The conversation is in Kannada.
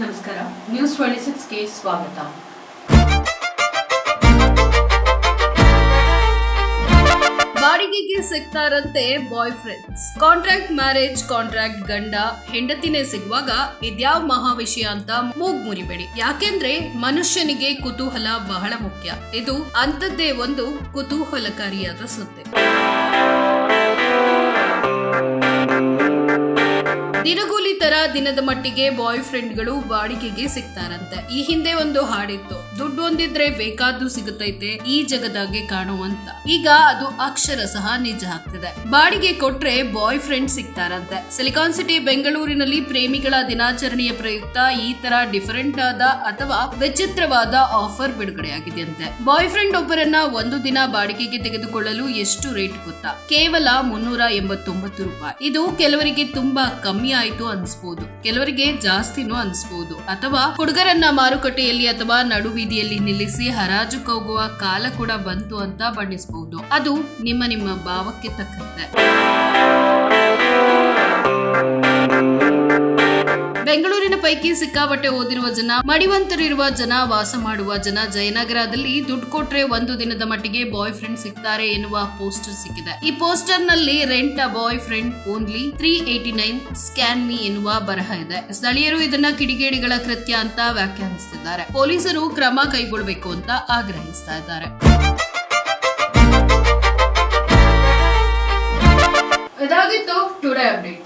ನಮಸ್ಕಾರ. ನ್ಯೂಸ್ ಟ್ವೆಂಟಿ ಸಿಕ್ಸ್ಗೆ ಸ್ವಾಗತ. ಬಾಡಿಗೆಗೆ ಸಿಗ್ತಾರಂತೆ bye friends contract marriage contract ಗಂಡ, ಹೆಂಡತಿನೇ ಸಿಗುವಾಗ ಇದ್ಯಾವ ಮಹಾ ವಿಷಯ ಅಂತ ಮೂಗ್ ಮುರಿಬೇಡಿ. ಯಾಕೆಂದ್ರೆ ಮನುಷ್ಯನಿಗೆ ಕುತೂಹಲ ಬಹಳ ಮುಖ್ಯ. ಇದು ಅಂಥದ್ದೇ ಒಂದು ಕುತೂಹಲಕಾರಿಯಾದ ಸುದ್ದಿ ದಿನದ ಮಟ್ಟಿಗೆ ಬಾಯ್ ಫ್ರೆಂಡ್ಗಳು ಬಾಡಿಗೆಗೆ ಸಿಗ್ತಾರಂತೆ. ಈ ಹಿಂದೆ ಒಂದು ಹಾಡಿತ್ತು, ದುಡ್ಡು ಒಂದಿದ್ರೆ ಬೇಕಾದ್ದು ಸಿಗುತ್ತೈತೆ, ಈ ಜಗದಾಗೆ ಕಾಣುವಂತ ಈಗ ಅದು ಅಕ್ಷರ ಸಹ ನಿಜ ಆಗ್ತಿದೆ. ಬಾಡಿಗೆ ಕೊಟ್ರೆ ಬಾಯ್ ಫ್ರೆಂಡ್ ಸಿಗ್ತಾರಂತೆ. ಸಿಲಿಕಾನ್ ಸಿಟಿ, ಬೆಂಗಳೂರಿನಲ್ಲಿ ಪ್ರೇಮಿಗಳ ದಿನಾಚರಣೆಯ ಪ್ರಯುಕ್ತ ಈ ತರ ಡಿಫರೆಂಟ್ ಆದ ಅಥವಾ ವಿಚಿತ್ರವಾದ ಆಫರ್ ಬಿಡುಗಡೆಯಾಗಿದೆಯಂತೆ. ಬಾಯ್ ಫ್ರೆಂಡ್ ಒಬ್ಬರನ್ನ ಒಂದು ದಿನ ಬಾಡಿಗೆಗೆ ತೆಗೆದುಕೊಳ್ಳಲು ಎಷ್ಟು ರೇಟ್ ಗೊತ್ತಾ? ಕೇವಲ ಮುನ್ನೂರ ಎಂಬತ್ತೊಂಬತ್ತು ರೂಪಾಯಿ. ಇದು ಕೆಲವರಿಗೆ ತುಂಬಾ ಕಮ್ಮಿ ಆಯ್ತು ಅನ್ಸ್ಬೋದು. ಕೆಲವರಿಗೆ ಜಾಸ್ತಿನೂ ಅನ್ಸ್ಬೋದು. ಅಥವಾ ಹುಡುಗರನ್ನ ಮಾರುಕಟ್ಟೆಯಲ್ಲಿ ಅಥವಾ ನಡುಬೀದಿಯಲ್ಲಿ ನಿಲ್ಲಿಸಿ ಹರಾಜು ಕೋಗುವ ಕಾಲ ಕೂಡ ಬಂತು ಅಂತ ಬಣ್ಣಿಸಬಹುದು ಅದು ನಿಮ್ಮ ನಿಮ್ಮ ಭಾವಕ್ಕೆ ತಕ್ಕಂತೆ. ಬೆಂಗಳೂರಿನ ಪೈಕಿ ಸಿಕ್ಕಾಪಟ್ಟೆ ಓದಿರುವ ಜನ, ಮಡಿವಂತರಿರುವ ಜನ, ವಾಸ ಮಾಡುವ ಜನ, ಜಯನಗರದಲ್ಲಿ ದುಡ್ಡು ಕೊಟ್ರೆ ಒಂದು ದಿನದ ಮಟ್ಟಿಗೆ ಬಾಯ್ ಫ್ರೆಂಡ್ ಸಿಗ್ತಾರೆ ಎನ್ನುವ ಪೋಸ್ಟರ್ ಸಿಕ್ಕಿದೆ. ಈ ಪೋಸ್ಟರ್ನಲ್ಲಿ rent a boyfriend only three eighty nine scan me ಎನ್ನುವ ಬರಹ ಇದೆ. ಸ್ಥಳೀಯರು ಇದನ್ನ ಕಿಡಿಗೇಡಿಗಳ ಕೃತ್ಯ ಅಂತ ವ್ಯಾಖ್ಯಾನಿಸುತ್ತಿದ್ದಾರೆ ಪೊಲೀಸರು ಕ್ರಮ ಕೈಗೊಳ್ಳಬೇಕು ಅಂತ ಆಗ್ರಹಿಸ್ತಾ ಇದ್ದಾರೆ. ಇದಾಗಿತ್ತು ಟುಡೇ ಅಪ್ಡೇಟ್ಸ್